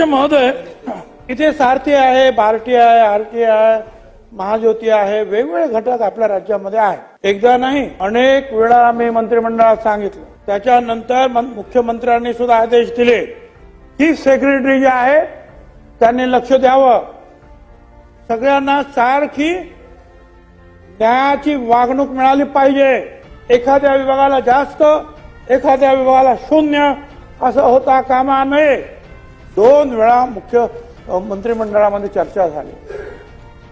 अध्यक्ष महोदय. इथे सारथी आहे बार्टी आहे आरटी आहे महाज्योती आहे वेगवेगळे घटक आपल्या राज्यामध्ये आहे एकदा नाही अनेक वेळा आम्ही मंत्रिमंडळात सांगितलं. त्याच्यानंतर मुख्यमंत्र्यांनी सुद्धा आदेश दिले. ही सेक्रेटरी जी आहे त्यांनी लक्ष द्यावं. सगळ्यांना सारखी न्यायाची वागणूक मिळाली पाहिजे. एखाद्या विभागाला जास्त एखाद्या विभागाला शून्य असं होता कामा नये. दोन वेळा मुख्य मंत्रिमंडळामध्ये चर्चा झाली.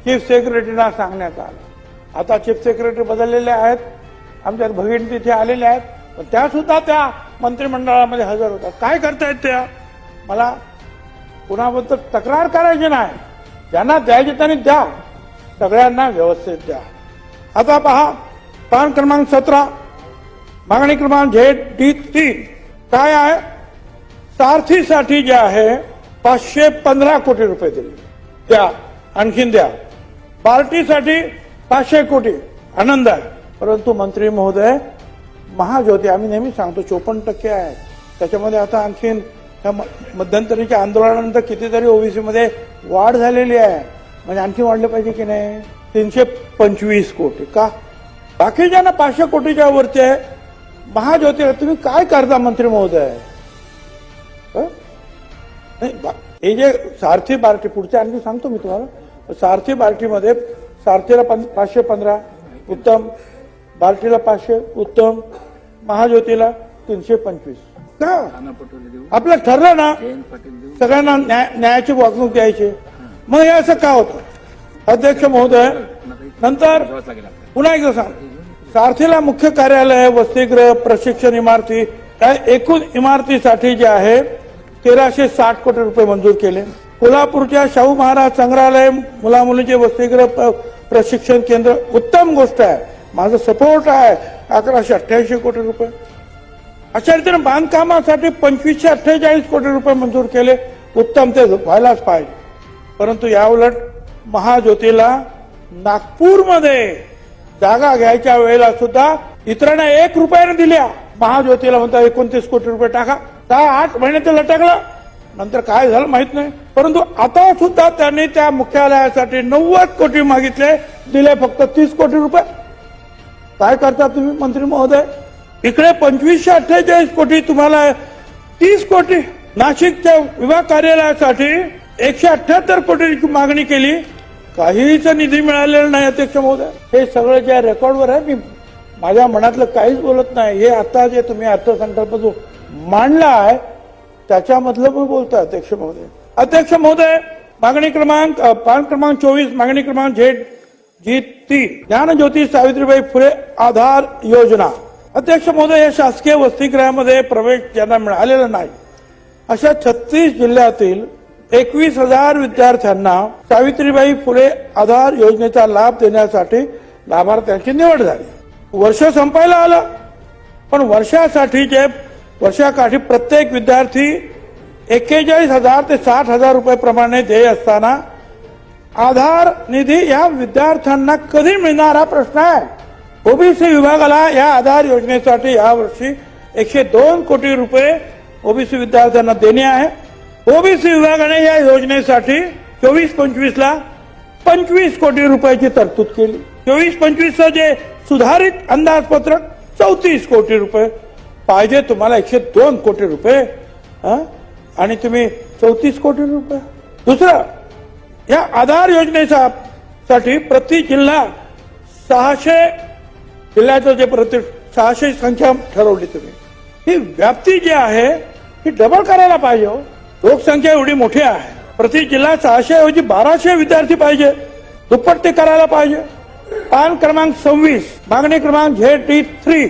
चीफ सेक्रेटरीना सांगण्यात आलं. आता चीफ सेक्रेटरी बदललेले आहेत. आमच्या भगिनी तिथे आलेले आहेत. पण त्या सुद्धा त्या मंत्रिमंडळामध्ये हजर होतात काय करतायत त्या? मला कुणाबद्दल तक्रार करायची नाही. ज्यांना द्यायचे त्यांनी द्या. सगळ्यांना व्यवस्थित द्या. आता पहा पान क्रमांक सतरा मागणी क्रमांक झेड डी तीन. काय आहे? सारथीसाठी जे आहे पाचशे पंधरा कोटी रुपये दिले. द्या आणखीन द्या. पार्टीसाठी पाचशे कोटी आनंद आहे. परंतु मंत्री महोदय महाज्योती आम्ही नेहमी सांगतो चोपन्न टक्के आहे. त्याच्यामध्ये आता आणखीन त्या मध्यंतरीच्या आंदोलनानंतर कितीतरी ओबीसीमध्ये वाढ झालेली आहे. म्हणजे आणखी वाढले पाहिजे की नाही? तीनशे पंचवीस कोटी. का? बाकीच्यांना पाचशे कोटीच्या वरती आहे. महाज्योतीला तुम्ही काय करता मंत्री महोदय? नाही बा- हे जे सारथी पार्टी पुढच्या आणखी सांगतो मी तुम्हाला. सारथी पार्टीमध्ये सारथीला पं- पाचशे पंधरा उत्तम. बार्टीला पाचशे उत्तम. महाज्योतीला तीनशे पंचवीस. का आपलं ठरलं ना सगळ्यांना न्यायाची वागणूक द्यायची. मग हे असं का होतं? अध्यक्ष महोदय नंतर पुन्हा एकदा सांग. सारथीला मुख्य कार्यालय वसतिगृह प्रशिक्षण इमारती काय एकूण इमारतीसाठी जे आहे तेराशे साठ कोटी रुपये मंजूर केले. कोल्हापूरच्या शाहू महाराज संग्रहालय मुला मुलींचे वसतिगृह प्रशिक्षण केंद्र उत्तम गोष्ट आहे. माझं सपोर्ट आहे. अकराशे अठ्ठ्याऐंशी कोटी रुपये. अशा रीतीने बांधकामासाठी पंचवीसशे अठ्ठेचाळीस कोटी रुपये मंजूर केले. उत्तम ते व्हायलाच पाहिजे. परंतु याउलट महाज्योतीला नागपूरमध्ये जागा घ्यायच्या वेळेला सुद्धा इतरांना एक रुपयाने दिल्या. महाज्योतीला म्हणता एकोणतीस कोटी रुपये टाका. दहा आठ महिने ते लटकलं. नंतर काय झालं माहीत नाही. परंतु आता सुद्धा त्यांनी त्या मुख्यालयासाठी नव्वद कोटी मागितले. दिले फक्त तीस कोटी रुपये. काय करता तुम्ही मंत्री महोदय? इकडे पंचवीसशे अठ्ठेचाळीस कोटी तुम्हाला तीस कोटी नाशिकच्या विभाग कार्यालयासाठी एकशे अठ्याहत्तर कोटीची मागणी केली. काहीच निधी मिळालेला नाही अध्यक्ष महोदय. हे सगळं ज्या रेकॉर्डवर आहे मी माझ्या मनातलं काहीच बोलत नाही. हे आता जे तुम्ही अर्थसंकल्प जो मांडला आहे त्याच्यामधलं मी बोलतो अध्यक्ष महोदय. अध्यक्ष महोदय मागणी क्रमांक पान क्रमांक चोवीस मागणी क्रमांक झेड जी तीन. ज्ञानज्योती सावित्रीबाई फुले आधार योजना. अध्यक्ष महोदय या शासकीय वसतिगृहामध्ये प्रवेश ज्यांना मिळालेला नाही अशा छत्तीस जिल्ह्यातील एकवीस हजार विद्यार्थ्यांना सावित्रीबाई फुले आधार योजनेचा लाभ देण्यासाठी लाभार्थ्यांची निवड झाली. वर्ष संपायला आलं पण वर्षासाठी जे वर्षाकाठी प्रत्येक विद्यार्थी एक्केचाळीस हजार ते साठ हजार रुपये प्रमाणे देय असताना आधार निधी या विद्यार्थ्यांना कधी मिळणार हा प्रश्न आहे? ओबीसी विभागाला या आधार योजनेसाठी यावर्षी एकशे दोन कोटी रुपये ओबीसी विद्यार्थ्यांना देणे आहे. ओबीसी विभागाने या योजनेसाठी चोवीस पंचवीस ला पंचवीस कोटी रुपयाची तरतूद केली. चोवीस पंचवीसचं जे सुधारित अंदाजपत्रक चौतीस कोटी रुपये पाहिजे तुम्हाला एकशे दोन कोटी रुपये आणि तुम्ही चौतीस कोटी रुपये. दुसरं या आधार योजनेचा साठी प्रति जिल्हा सहाशे जिल्ह्याचं जे प्रति सहाशे संख्या ठरवली तुम्ही. ही व्याप्ती जी आहे ही डबल करायला पाहिजे हो. लोकसंख्या एवढी मोठी आहे. प्रति जिल्हा सहाशे ऐवजी बाराशे विद्यार्थी पाहिजे. दुप्पट ते करायला पाहिजे. पान क्रमांक सव्वीस मागणी क्रमांक झेड टी थ्री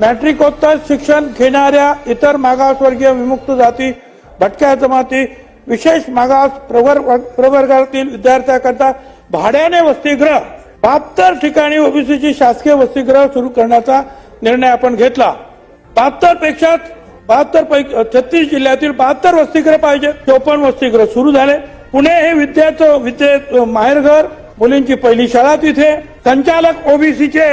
मॅट्रिकोत्तर शिक्षण घेणाऱ्या इतर मागासवर्गीय विमुक्त जाती भटक्या जमाती विशेष मागास प्रवर प्रवर्गातील विद्यार्थ्यांकरता भाड्याने वसतिगृह बहात्तर ठिकाणी ओबीसीची शासकीय वसतिगृह सुरू करण्याचा निर्णय आपण घेतला. बहात्तरपेक्षा बहात्तर पैकी छत्तीस जिल्ह्यातील बहात्तर वसतिगृह पाहिजे चोपन्न वसतिगृह सुरू झाले. पुणे हे विद्याचं विद्ये माहेरघर मुलींची पहिली शाळा तिथे. संचालक ओबीसीचे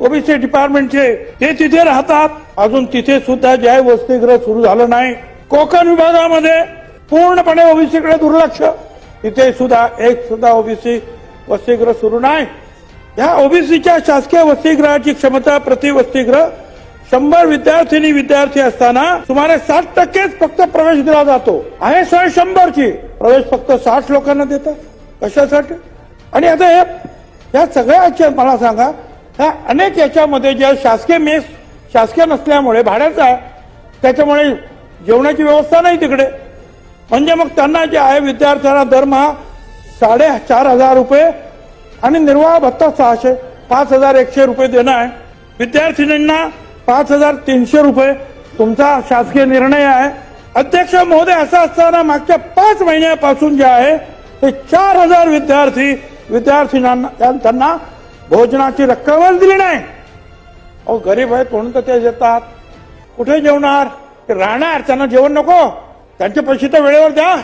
ओबीसी डिपार्टमेंटचे ते तिथे राहतात. अजून तिथे सुद्धा जय वसतिगृह सुरू झालं नाही. कोकण विभागामध्ये पूर्णपणे ओबीसीकडे दुर्लक्ष. तिथे सुद्धा एक सुद्धा ओबीसी वसतिगृह सुरू नाही. या ओबीसीच्या शासकीय वसतिगृहाची क्षमता प्रति वसतिगृह शंभर विद्यार्थिनी विद्यार्थी असताना सुमारे साठ टक्केच फक्त प्रवेश दिला जातो. आहे सोय शंभरची. प्रवेश फक्त साठ लोकांना देतात. कशासाठी? आणि आता हे या सगळ्याच्या मला सांगा ह्या अनेक याच्यामध्ये ज्या शासकीय मेस शासकीय नसल्यामुळे भाड्याचा आहे त्याच्यामुळे जेवणाची व्यवस्था नाही तिकडे. म्हणजे मग त्यांना जे आहे विद्यार्थ्यांना दरमहा साडे चार हजार रुपये आणि निर्वाह भत्ता सहाशे पाच हजार एकशे रुपये देणं आहे. विद्यार्थिनींना पाच हजार तीनशे रुपये तुमचा शासकीय निर्णय आहे. अध्यक्ष महोदय असं असताना मागच्या पाच महिन्यापासून जे आहे ते चार हजार विद्यार्थी विद्यार्थिनींना त्यांना भोजनाची रक्कमच दिली नाही. अहो गरीब आहेत म्हणून तर ते येतात कुठे जेवणार? ते राहणार त्यांना जेवण नको. त्यांचे पैसे तर वेळेवर द्या.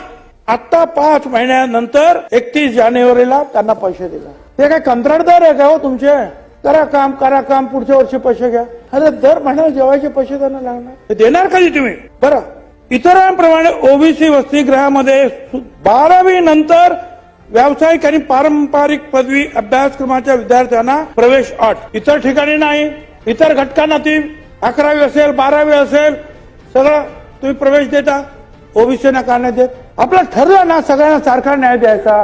आता पाच महिन्यानंतर एकतीस जानेवारीला त्यांना पैसे दिला. ते काय कंत्राटदार आहे का हो तुमचे? करा काम करा काम पुढच्या वर्षी पैसे घ्या. अरे दर महिन्याला जेवायचे पैसे त्यांना लागणार. देणार कधी तुम्ही? बरं. इतरांप्रमाणे ओबीसी वसतिगृहामध्ये बारावी नंतर व्यावसायिक आणि पारंपरिक पदवी अभ्यासक्रमाच्या विद्यार्थ्यांना प्रवेश अट. इतर ठिकाणी नाही. इतर घटकांना ती अकरावी असेल बारावी असेल सगळं तुम्ही प्रवेश देता. ओबीसीना का नाही देत आपलं ठरलं ना सगळ्यांना सारखा न्याय द्यायचा.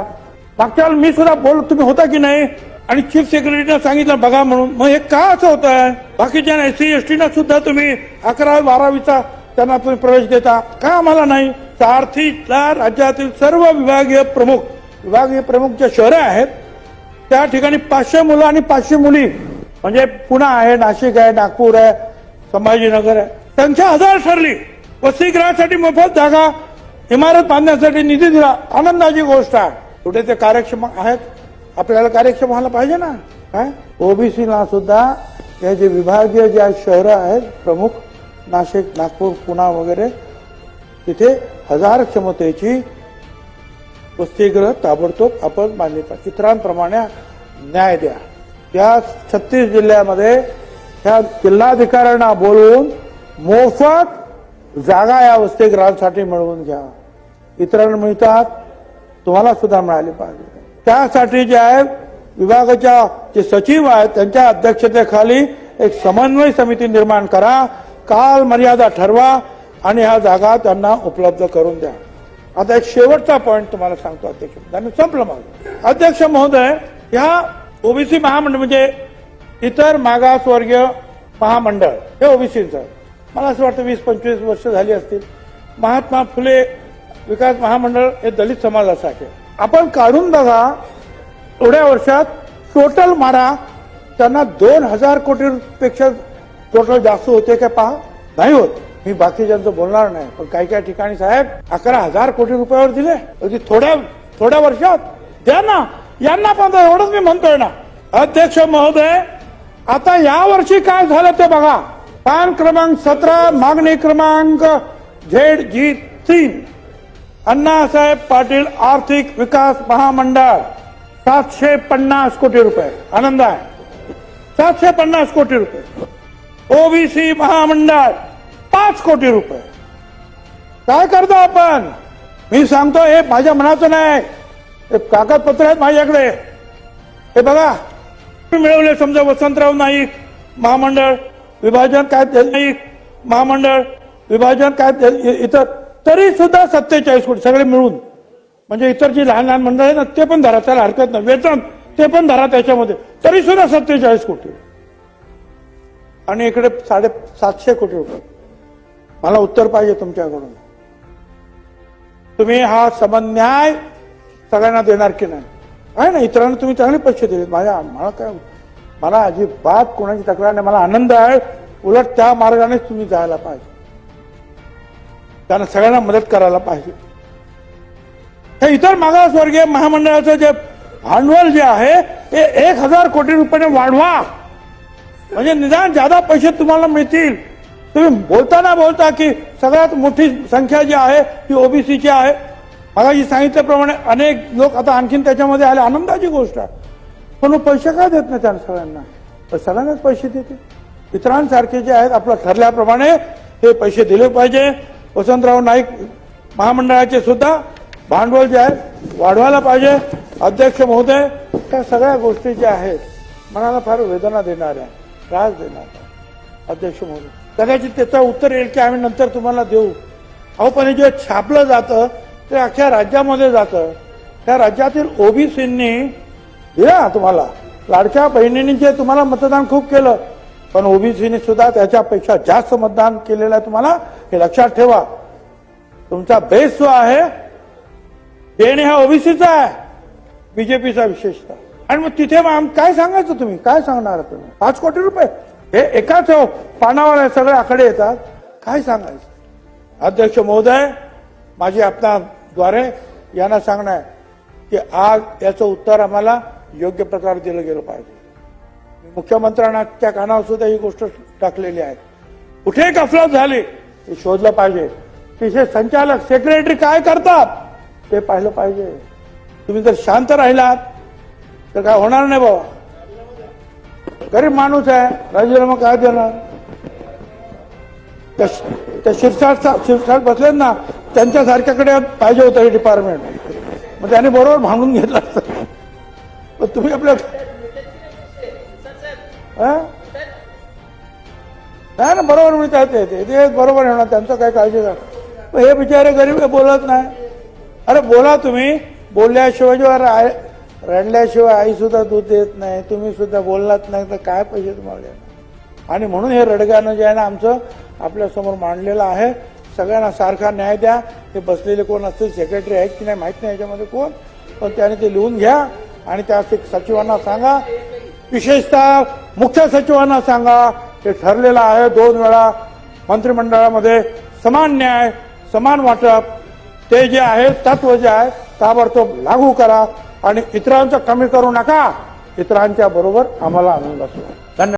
मागच्या मी सुद्धा बोल तुम्ही होता की नाही? आणि चीफ सेक्रेटरीने सांगितलं बघा म्हणून. मग हे का असं होत आहे बाकीच्या एस सी एस टीना सुद्धा तुम्ही अकरावी बारावीचा त्यांना तुम्ही प्रवेश देता. का आम्हाला नाही? सारथीला राज्यातील सर्व विभागीय प्रमुख विभागीय प्रमुख जे शहरं आहेत. त्या ठिकाणी पाचशे मुलं आणि पाचशे मुली म्हणजे पुणा आहे नाशिक आहे नागपूर आहे संभाजीनगर आहे. संख्या हजार ठरली. वसतिगृहासाठी मोफत जागा इमारत बांधण्यासाठी निधी दिला. आनंदाची गोष्ट आहे. कुठे ते कार्यक्षम आहेत? आपल्याला कार्यक्षम व्हायला पाहिजे ना? काय ओबीसीला सुद्धा हे जे विभागीय ज्या शहरं आहेत प्रमुख नाशिक नागपूर पुणा वगैरे तिथे हजार क्षमतेची वसतिगृह ताबडतोब आपण मान्यता पाहिजे इतरांप्रमाणे न्याय द्या. या छत्तीस जिल्ह्यामध्ये ह्या जिल्हाधिकाऱ्यांना बोलवून मोफत जागा या वसतिगृहांसाठी मिळवून घ्या. इतरांना मिळतात तुम्हाला सुद्धा मिळाली पाहिजे. त्यासाठी जे आहे विभागाच्या जे सचिव आहेत त्यांच्या अध्यक्षतेखाली एक समन्वय समिती निर्माण करा. काल मर्यादा ठरवा आणि ह्या जागा त्यांना उपलब्ध करून द्या. आता एक शेवटचा पॉईंट तुम्हाला सांगतो अध्यक्ष. त्यांनी संपलं माझं अध्यक्ष महोदय ह्या ओबीसी महामंडळ म्हणजे इतर मागासवर्गीय महामंडळ हे ओबीसीचं. मला असं वाटतं वीस पंचवीस वर्ष झाली असतील. महात्मा फुले विकास महामंडळ हे दलित समाजासाठी आहे. आपण काढून बघा एवढ्या वर्षात टोटल मारा त्यांना दोन हजार कोटी पेक्षा टोटल जास्त होते का पहा? नाही होत. मी बाकीच्यांचं बोलणार नाही. पण काही काही ठिकाणी साहेब अकरा हजार कोटी रुपयावर दिले. अगदी थोड्या थोड्या वर्षात. द्या ना. यांना पण तर एवढंच मी म्हणतोय ना. अध्यक्ष महोदय आता या वर्षी काय झालं ते बघा. पान क्रमांक सतरा मागणी क्रमांक झेड जी तीन. अण्णासाहेब पाटील आर्थिक विकास महामंडळ सातशे पन्नास कोटी रुपये. आनंद आहे. सातशे पन्नास कोटी रुपये. ओबीसी महामंडळ पाच कोटी रुपये. काय करतो आपण? मी सांगतो हे माझ्या मनाचं नाही. हे कागदपत्र आहेत माझ्याकडे. हे बघा मिळवले समजा वसंतराव नाईक महामंडळ विभाजन काय नाईक महामंडळ विभाजन काय इतर तरी सुद्धा सत्तेचाळीस कोटी सगळे मिळून. म्हणजे इतर जी लहान लहान मंडळ आहे ना ते पण धरा त्याला हरकत नाही. वेतन ते पण धरा त्याच्यामध्ये. तरी सुद्धा सत्तेचाळीस कोटी. आणि इकडे साडे सातशे कोटी रुपये. मला उत्तर पाहिजे तुमच्याकडून. तुम्ही हा समन्याय सगळ्यांना देणार की नाही? आहे ना इतरांना तुम्ही चांगले पैसे दिले माझ्या मला काय मला अजिबात कोणाची तक्रार नाही. मला आनंद आहे. उलट त्या मार्गानेच तुम्ही जायला पाहिजे. त्यांना सगळ्यांना मदत करायला पाहिजे. हे इतर मागासवर्गीय महामंडळाचं जे भांडवल जे आहे ते एक हजार कोटी रुपयाने वाढवा. म्हणजे निदान जादा पैसे तुम्हाला मिळतील तुम्ही बोलताना बोलता की सगळ्यात मोठी संख्या जी आहे ती ओबीसीची आहे. मला जी सांगितल्याप्रमाणे अनेक लोक आता आणखीन त्याच्यामध्ये आले. आनंदाची गोष्ट आहे. पण पैसे काय देत नाही त्यांना सगळ्यांना? तर सगळ्यांनाच पैसे देते. इतरांसारखे जे आहेत आपलं ठरल्याप्रमाणे हे पैसे दिले पाहिजे. वसंतराव नाईक महामंडळाचे सुद्धा भांडवल जे आहे वाढवायला पाहिजे. अध्यक्ष महोदय त्या सगळ्या गोष्टी ज्या आहेत मनाला फार वेदना देणाऱ्या त्रास देणाऱ्या. अध्यक्ष महोदय. कदाचित त्याचं उत्तर येईल की आम्ही नंतर तुम्हाला देऊ. अहो पण हे जे छापलं जातं ते अख्ख्या राज्यामध्ये जातं. त्या राज्यातील ओबीसींनी दिला तुम्हाला. लाडक्या बहिणींनी जे तुम्हाला मतदान खूप केलं. पण ओबीसीनी सुद्धा त्याच्यापेक्षा जास्त मतदान केलेलं आहे तुम्हाला हे लक्षात ठेवा. तुमचा बेस जो आहे देणे हा ओबीसीचा आहे. बीजेपीचा विशेषतः. आणि मग तिथे मग काय सांगायचं तुम्ही? काय सांगणार तुम्ही? पाच कोटी रुपये. हे एकाच हो, पानावर सगळे आकडे येतात. काय सांगायचं? अध्यक्ष महोदय माझी आपणाद्वारे यांना सांगणं आहे की आज याचं उत्तर आम्हाला योग्य प्रकारे दिलं गेलं पाहिजे. मुख्यमंत्र्यांना त्या कानावर सुद्धा ही गोष्ट टाकलेली आहे. कुठे कफलत झाली हे शोधलं पाहिजे. तिथे संचालक सेक्रेटरी काय करतात ते पाहिलं पाहिजे. तुम्ही जर शांत राहिलात तर काय होणार नाही बाबा? गरीब माणूस आहे राजीनामा काय देणार? त्या त्या शिरसाट शिरसाट बसलेत ना त्यांच्यासारख्याकडे पाहिजे होतं हे डिपार्टमेंट मग त्याने बरोबर भांडून घेतलं असतं. तुम्ही आपल्या हा? नाही ना बरोबर मिळतात ते ते बरोबर येणार त्यांचं काय काळजी हे बिचारे गरीब बोलत नाही. अरे बोला तुम्ही बोलल्याशिवाय जेव्हा रडल्याशिवाय आई सुद्धा दूध देत नाही तुम्ही सुद्धा बोललात नाही तर काय पाहिजे तुम्हाला? देणार? आणि म्हणून हे रडगाणं जे आहे ना आमचं आपल्यासमोर मांडलेलं आहे. सगळ्यांना सारखा न्याय द्या. हे बसलेले कोण असतील सेक्रेटरी आहेत की नाही माहीत नाही याच्यामध्ये कोण. पण त्याने ते लिहून घ्या. आणि त्या सचिवांना सांगा. विशेषतः मुख्य सचिवांना सांगा. हे ठरलेलं आहे दोन वेळा मंत्रिमंडळामध्ये समान न्याय समान वाटप. ते जे आहे तत्व जे आहे ताबडतोब लागू करा. आणि इतरांचं कमी करू नका. इतरांच्या बरोबर आम्हाला आणून असतो. धन्यवाद.